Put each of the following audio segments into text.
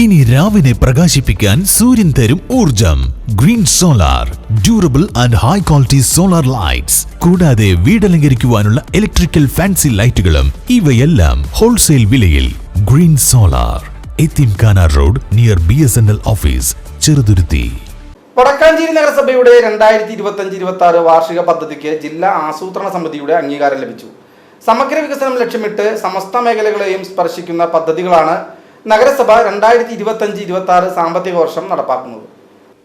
ഇനി രാവിനെ പ്രകാശിപ്പിക്കാൻ സൂര്യൻ തരും ഊർജം green solar durable and high quality solar lights കൂടാതെ വീടലങ്കരിക്കുവാനുള്ള ഇലക്ട്രിക്കൽ ഫാൻസി ലൈറ്റുകളും ഇവയെല്ലാം ഹോൾസെയിൽ വിലയിൽ. Green solar എത്തിംഖാന road near B S N L office Cheruthuruthy. Vadakkanchery നഗരസഭയുടെ രണ്ടായിരത്തി ഇരുപത്തഞ്ച് ഇരുപത്തി ആറ് വാർഷിക പദ്ധതിക്ക് ജില്ലാ ആസൂത്രണ സമിതിയുടെ അംഗീകാരം ലഭിച്ചു. സമഗ്ര വികസനം ലക്ഷ്യമിട്ട് സമസ്ത മേഖലകളെയും സ്പർശിക്കുന്ന പദ്ധതികളാണ് നഗരസഭ രണ്ടായിരത്തി ഇരുപത്തഞ്ച് ഇരുപത്തി ആറ് സാമ്പത്തിക വർഷം നടപ്പാക്കുന്നത്.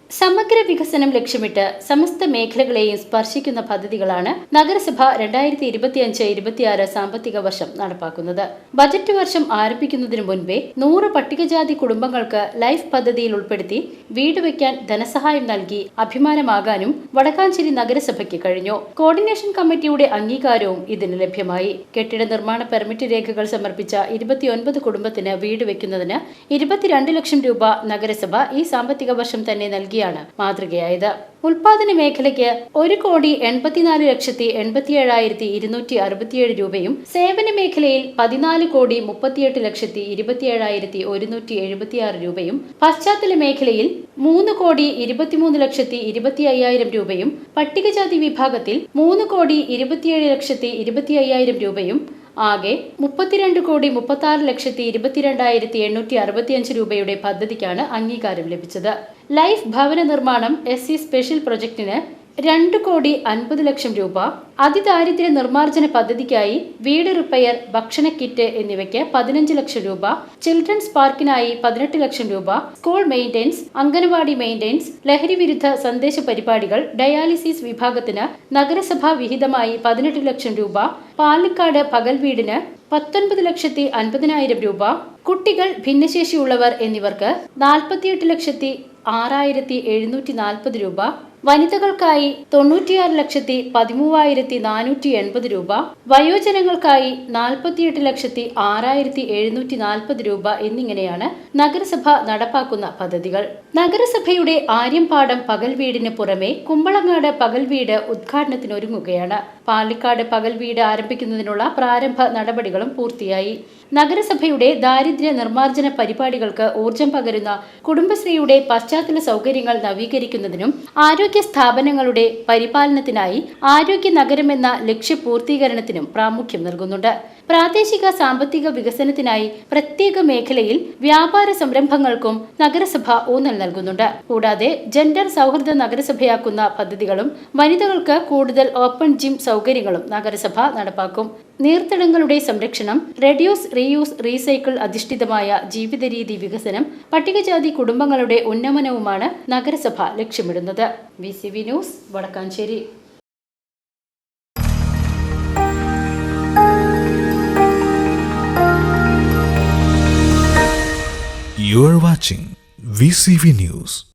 സമഗ്ര വികസനം ലക്ഷ്യമിട്ട് സമസ്ത മേഖലകളെയും സ്പർശിക്കുന്ന പദ്ധതികളാണ് നഗരസഭ രണ്ടായിരത്തി ഇരുപത്തിയഞ്ച് ഇരുപത്തിയാറ് സാമ്പത്തിക വർഷം നടപ്പാക്കുന്നത്. ബജറ്റ് വർഷം ആരംഭിക്കുന്നതിന് മുൻപേ നൂറ് പട്ടികജാതി കുടുംബങ്ങൾക്ക് ലൈഫ് പദ്ധതിയിൽ ഉൾപ്പെടുത്തി വീട് വയ്ക്കാൻ ധനസഹായം നൽകി അഭിമാനമാകാനും വടക്കാഞ്ചേരി നഗരസഭയ്ക്ക് കഴിഞ്ഞു. കോർഡിനേഷൻ കമ്മിറ്റിയുടെ അംഗീകാരവും ഇതിന് ലഭ്യമായി. കെട്ടിട നിർമ്മാണ പെർമിറ്റ് രേഖകൾ സമർപ്പിച്ച ഇരുപത്തിയൊൻപത് കുടുംബത്തിന് വീട് വയ്ക്കുന്നതിന് ഇരുപത്തിരണ്ട് ലക്ഷം രൂപ നഗരസഭ ഈ സാമ്പത്തിക വർഷം തന്നെ നൽകിയാണ് മാതൃകയായത്. ഉൽപാദന മേഖലയ്ക്ക് ഒരു കോടി എൺപത്തിനാല് ലക്ഷത്തി എൺപത്തിയേഴായിരത്തി ഇരുന്നൂറ്റി അറുപത്തിയേഴ് രൂപയും സേവന മേഖലയിൽ പതിനാല് കോടി മുപ്പത്തിയെട്ട് ലക്ഷത്തി ഇരുപത്തിയേഴായിരത്തി ഒരുന്നൂറ്റി എഴുപത്തിയാറ് രൂപയും പശ്ചാത്തല മേഖലയിൽ മൂന്ന് കോടി ഇരുപത്തിമൂന്ന് ലക്ഷത്തി ഇരുപത്തി അയ്യായിരം രൂപയും പട്ടികജാതി വിഭാഗത്തിൽ മൂന്ന് കോടി ഇരുപത്തിയേഴ് ലക്ഷത്തി ഇരുപത്തി അയ്യായിരം രൂപയും ആകെ മുപ്പത്തിരണ്ട് കോടി മുപ്പത്തി ലക്ഷത്തി ഇരുപത്തിരണ്ടായിരത്തി എണ്ണൂറ്റി അറുപത്തിയഞ്ച് രൂപയുടെ പദ്ധതിക്കാണ് അംഗീകാരം ലഭിച്ചത്. ലൈഫ് ഭവന നിർമ്മാണം എസ് സി സ്പെഷ്യൽ പ്രൊജക്ടിന് രണ്ട് കോടി അൻപത് ലക്ഷം രൂപ അതിദാരിദ്ര്യ നിർമ്മാർജന പദ്ധതിക്കായി വീട് റിപ്പയർ ഭക്ഷണ കിറ്റ് എന്നിവയ്ക്ക് പതിനഞ്ച് ലക്ഷം രൂപ ചിൽഡ്രൻസ് പാർക്കിനായി പതിനെട്ട് ലക്ഷം രൂപ സ്കൂൾ മെയിന്റെനൻസ് അംഗനവാടി മെയിന്റെനൻസ് ലഹരി വിരുദ്ധ സന്ദേശ പരിപാടികൾ ഡയാലിസിസ് വിഭാഗത്തിന് നഗരസഭാ വിഹിതമായി പതിനെട്ട് ലക്ഷം രൂപ പാലക്കാട് പകൽ വീടിന് പത്തൊൻപത് ലക്ഷത്തി അൻപതിനായിരം രൂപ കുട്ടികൾ ഭിന്നശേഷിയുള്ളവർ എന്നിവർക്ക് നാൽപ്പത്തിയെട്ട് ലക്ഷത്തി ആറായിരത്തി എഴുന്നൂറ്റി നാൽപ്പത് രൂപ വനിതകൾക്കായി തൊണ്ണൂറ്റിയാറ് ലക്ഷത്തി പതിമൂവായിരത്തി നാനൂറ്റി എൺപത് രൂപ വയോജനങ്ങൾക്കായി നാൽപ്പത്തിയെട്ട് ലക്ഷത്തി ആറായിരത്തി എഴുന്നൂറ്റി നാൽപ്പത് രൂപ എന്നിങ്ങനെയാണ് നഗരസഭ നടപ്പാക്കുന്ന പദ്ധതികൾ. നഗരസഭയുടെ ആര്യമ്പാടം പകൽ വീടിന് പുറമെ കുമ്പളങ്ങാട് പകൽ വീട് ഉദ്ഘാടനത്തിനൊരുങ്ങുകയാണ്. പാലിക്കാട് പകൽ വീട് ആരംഭിക്കുന്നതിനുള്ള പ്രാരംഭ നടപടികളും പൂർത്തിയായി. നഗരസഭയുടെ ദാരിദ്ര്യ നിർമ്മാർജന പരിപാടികൾക്ക് ഊർജം പകരുന്ന കുടുംബശ്രീയുടെ പശ്ചാത്തല സൗകര്യങ്ങൾ നവീകരിക്കുന്നതിനും ആരോഗ്യ സ്ഥാപനങ്ങളുടെ പരിപാലനത്തിനായി ആരോഗ്യ നഗരം നഗരമെന്ന ലക്ഷ്യപൂർത്തീകരണത്തിനും പ്രാമുഖ്യം നൽകുന്നുണ്ട്. പ്രാദേശിക സാമ്പത്തിക വികസനത്തിനായി പ്രത്യേക മേഖലയിൽ വ്യാപാര സംരംഭങ്ങൾക്കും നഗരസഭ ഊന്നൽ നൽകുന്നുണ്ട്. കൂടാതെ ജെൻഡർ സൗഹൃദ നഗരസഭയാക്കുന്ന പദ്ധതികളും വനിതകൾക്ക് കൂടുതൽ ഓപ്പൺ ജിം സൗകര്യങ്ങളും നഗരസഭ നടപ്പാക്കും. നീർത്തടങ്ങളുടെ സംരക്ഷണം റെഡ്യൂസ് റീയൂസ് റീസൈക്കിൾ അധിഷ്ഠിതമായ ജീവിത രീതി വികസനം പട്ടികജാതി കുടുംബങ്ങളുടെ ഉന്നമനവുമാണ് നഗരസഭ ലക്ഷ്യമിടുന്നത് V C V news Vadakkanchery You are watching VCV News.